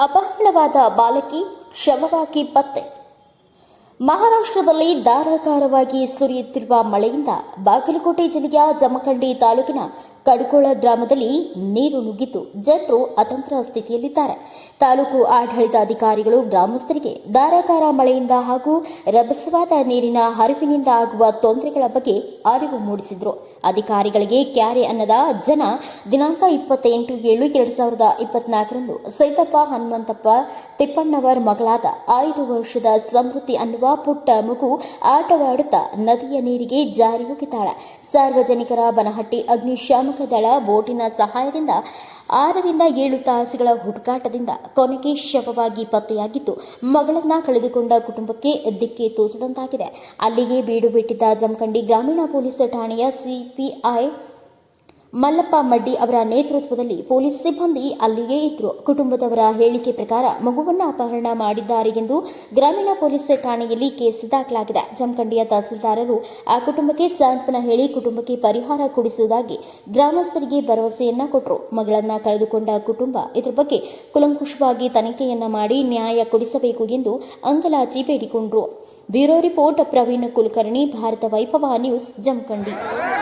ಅಪಹರಣವಾದ ಬಾಲಕಿ ಶವವಾಗಿ ಪತ್ತೆ. ಮಹಾರಾಷ್ಟ್ರದಲ್ಲಿ ಧಾರಾಕಾರವಾಗಿ ಸುರಿಯುತ್ತಿರುವ ಮಳೆಯಿಂದ ಬಾಗಲಕೋಟೆ ಜಿಲ್ಲೆಯ ಜಮಖಂಡಿ ತಾಲೂಕಿನ ಕಡ್ಕೋಳ ಗ್ರಾಮದಲ್ಲಿ ನೀರು ನುಗ್ಗಿದ್ದು ಜನರು ಅತಂತ್ರ ಸ್ಥಿತಿಯಲ್ಲಿದ್ದಾರೆ. ತಾಲೂಕು ಆಡಳಿತಾಧಿಕಾರಿಗಳು ಗ್ರಾಮಸ್ಥರಿಗೆ ಧಾರಾಕಾರ ಮಳೆಯಿಂದ ಹಾಗೂ ರಭಸವಾದ ನೀರಿನ ಹರಿವಿನಿಂದ ಆಗುವ ತೊಂದರೆಗಳ ಬಗ್ಗೆ ಅರಿವು ಮೂಡಿಸಿದ್ರು. ಅಧಿಕಾರಿಗಳಿಗೆ ಕ್ಯಾರೆ ಅನ್ನದ ಜನ ದಿನಾಂಕ ಇಪ್ಪತ್ತೆಂಟು ಏಳು ಎರಡು ಸಾವಿರದ ಇಪ್ಪತ್ನಾಲ್ಕರಂದು ಸೈತಪ್ಪ ಹನುಮಂತಪ್ಪ ತಿಪ್ಪಣ್ಣವರ್ ಮಗಳಾದ ಐದು ವರ್ಷದ ಸಮೃದ್ಧಿ ಅನ್ನುವ ಪುಟ್ಟ ಮಗು ಆಟವಾಡುತ್ತಾ ನದಿಯ ನೀರಿಗೆ ಜಾರಿ ಹೋಗಿದ್ದಾಳೆ. ಸಾರ್ವಜನಿಕರ ಬನಹಟ್ಟಿ ಅಗ್ನಿಶಾಮಕ ದಳ ಬೋಟಿನ ಸಹಾಯದಿಂದ ಆರರಿಂದ ಏಳು ತಾಸುಗಳ ಹುಡುಕಾಟದಿಂದ ಕೊನೆಗೆ ಶವವಾಗಿ ಪತ್ತೆಯಾಗಿದ್ದು, ಮಗಳನ್ನ ಕಳೆದುಕೊಂಡ ಕುಟುಂಬಕ್ಕೆ ದಿಕ್ಕಿ ತೋಚದಂತಾಗಿದೆ ಅಲ್ಲಿಗೆ ಬೀಡು ಬಿಟ್ಟಿದ್ದ ಜಮಖಂಡಿ ಗ್ರಾಮೀಣ ಪೊಲೀಸ್ ಠಾಣೆಯ ಸಿಪಿಐ ಮಲ್ಲಪ್ಪ ಮಡ್ಡಿ ಅವರ ನೇತೃತ್ವದಲ್ಲಿ ಪೊಲೀಸ್ ಸಿಬ್ಬಂದಿ ಅಲ್ಲಿಯೇ ಇದ್ರು. ಕುಟುಂಬದವರ ಹೇಳಿಕೆ ಪ್ರಕಾರ ಮಗುವನ್ನು ಅಪಹರಣ ಮಾಡಿದ್ದಾರೆ ಎಂದು ಗ್ರಾಮೀಣ ಪೊಲೀಸ್ ಠಾಣೆಯಲ್ಲಿ ಕೇಸ್ ದಾಖಲಾಗಿದೆ. ಜಮಖಂಡಿಯ ತಹಸೀಲ್ದಾರರು ಆ ಕುಟುಂಬಕ್ಕೆ ಸಾಂತ್ವನ ಹೇಳಿ ಕುಟುಂಬಕ್ಕೆ ಪರಿಹಾರ ಕೊಡಿಸುವುದಾಗಿ ಗ್ರಾಮಸ್ಥರಿಗೆ ಭರವಸೆಯನ್ನ ಕೊಟ್ಟರು ಮಗಳನ್ನ ಕಳೆದುಕೊಂಡ ಕುಟುಂಬ ಇದರ ಬಗ್ಗೆ ಕುಲಂಕುಷವಾಗಿ ತನಿಖೆಯನ್ನ ಮಾಡಿ ನ್ಯಾಯ ಕೊಡಿಸಬೇಕು ಎಂದು ಅಂಗಲಾಚಿ ಬೇಡಿಕೊಂಡರು. Bureau report Praveen Kulkarni, Bharata Vaibhava news, Jamkhandi.